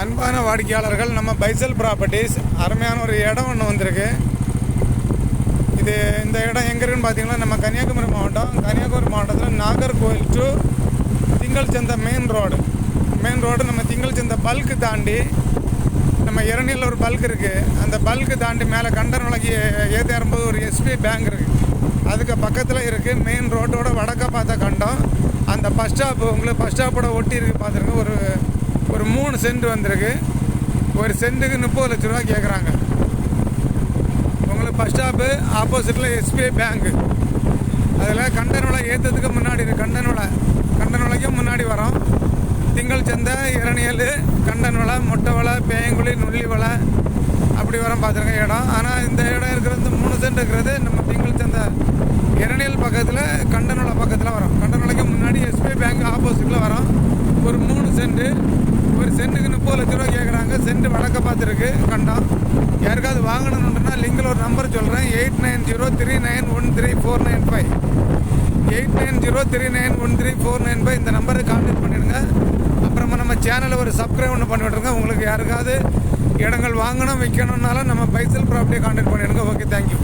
அன்பான வாடிக்கையாளர்கள் நம்ம பைசல் ப்ராப்பர்ட்டிஸ் அருமையான ஒரு இடம் ஒன்று வந்திருக்கு. இது இந்த இடம் எங்கே இருக்குன்னு பார்த்தீங்கன்னா நம்ம கன்னியாகுமரி மாவட்டம் கன்னியாகுமரி மாவட்டத்தில் நாகர்கோவில் டு திங்கள் சந்தை மெயின் ரோடு மெயின் ரோடு நம்ம திங்கள் சந்தை பல்க்கு தாண்டி நம்ம இரணியில் ஒரு பல்க் இருக்குது அந்த பல்க்கு தாண்டி மேலே கண்டர் விலைக்கு ஏற்றி இறங்கும்போது ஒரு எஸ்பிஐ பேங்க் இருக்குது அதுக்கு பக்கத்தில் இருக்குது மெயின் ரோட்டோட வடக்க பார்த்த கண்டம். பஸ் ஸ்டாப் உங்களுக்கு பஸ் ஸ்டாப்போட ஒட்டி இருக்குது பார்த்துருங்க ஒரு ஒரு மூணு சென்ட் வந்திருக்கு. ஒரு சென்ட்டுக்கு முப்பது லட்ச ரூபா கேட்குறாங்க உங்களுக்கு பஸ் ஸ்டாப்பு ஆப்போசிட்டில் எஸ்பிஐ பேங்க்கு அதில் கண்டனோலை ஏற்றதுக்கு முன்னாடி இருக்கு. கண்டனோலை கண்டனோலைக்கும் முன்னாடி வரோம். திங்கள் சந்தை இரணியல் கண்டனோலை மொட்டை வலை பேயங்குழி நுள்ளி வலை. அப்படி வரோம் பார்த்துருங்க இடம். ஆனால் இந்த இடம் இருக்கிறது மூணு சென்ட் இருக்கிறது. நம்ம திங்கள் சந்தை இரணியல் பக்கத்தில் கண்டனோலை பக்கத்தில் வரோம் கண்டனோலைக்கு முன்னாடி எஸ்பிஐ பேங்க் ஆப்போசிட்டில் வரோம் ஒரு வந்து ஒரு சென்ட்டுக்கு முப்பது லட்ச ரூபா கேட்குறாங்க சென்ட் வழக்க பார்த்துருக்கு. கண்டம் யாருக்காவது வாங்கணும்னா லிங்கில் ஒரு நம்பர் சொல்கிறேன் eight nine zero three nine one three four nine five. Eight nine zero three nine one three four nine five இந்த நம்பரை கான்டாக்ட் பண்ணிடுங்க. அப்புறமா நம்ம சேனலை ஒரு சப்ஸ்கிரைப் ஒன்று பண்ணி விட்ருங்க உங்களுக்கு யாருக்காவது இடங்கள் வாங்கணும் விற்கணுன்னாலும் நம்ம பைசல் ப்ராப்பர்ட்டியை கான்டாக்ட் பண்ணிடுங்க. Okay thank you